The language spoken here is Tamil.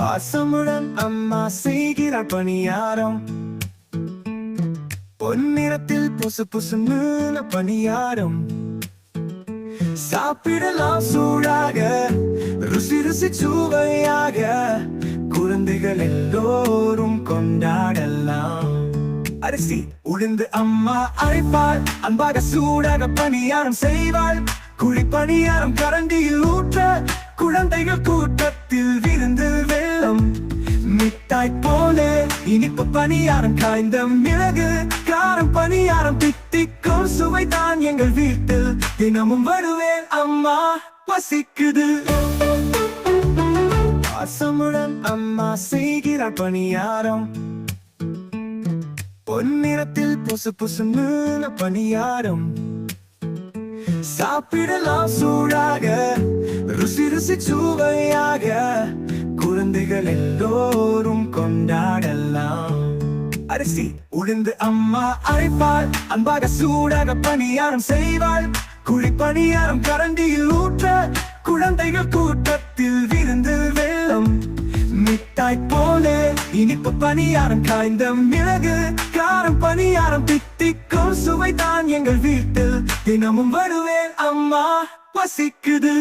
பாசமுடன் அம்மா செய்கிறார் பணியாரம். பொன்னிறத்தில் புசு புசுன்னு பணியாரம். சாப்பிடலாம் சூடாக ருசி ருசி சுவையாக குழந்தைகள் எல்லோரும் கொண்டாடலாம். அரிசி உளுந்து அம்மா அரைப்பாள் அன்பாக சூடாக பணியாரம் செய்வாள். குழி பணியாரம் கரண்டியில் ஊற்ற குழந்தைகள் கூட்ட மிட்டாய் போல. இனிப்பு பணியாரம் காய்ந்த மிளகு. காரம் பணியாரம் தித்திக்கும் சுவைதான் எங்கள் வீட்டில். தினமும் வருவேன் அம்மா பசிக்குது. பாசமுடன் அம்மா செய்கிறார் பணியாரம். பொன்னிறத்தில் புசு புசுன்னு பணியாரம். சாப்பிடலாம் சூடாக ருசி ருசி சுவையாக. குழந்தைகள் எல்லோரும் கொண்டாடலாம். அரிசி உளுந்து அம்மா அரைப்பாள். அன்பாக சூடாக பணியாரம் செய்வாள். குழி பணியாரம் கரண்டியில் ஊற்ற குழந்தைகள் கூட்டத்தில் விருந்து வெள்ளம் மிட்டாய் போல இனிப்பு பணியாரம் காய்ந்த மிளகு. காரம் பணியாரம் பித்திக்கும் சுவைதான் எங்கள் வீட்டில். தினமும் வருவேன் அம்மா பசிக்குது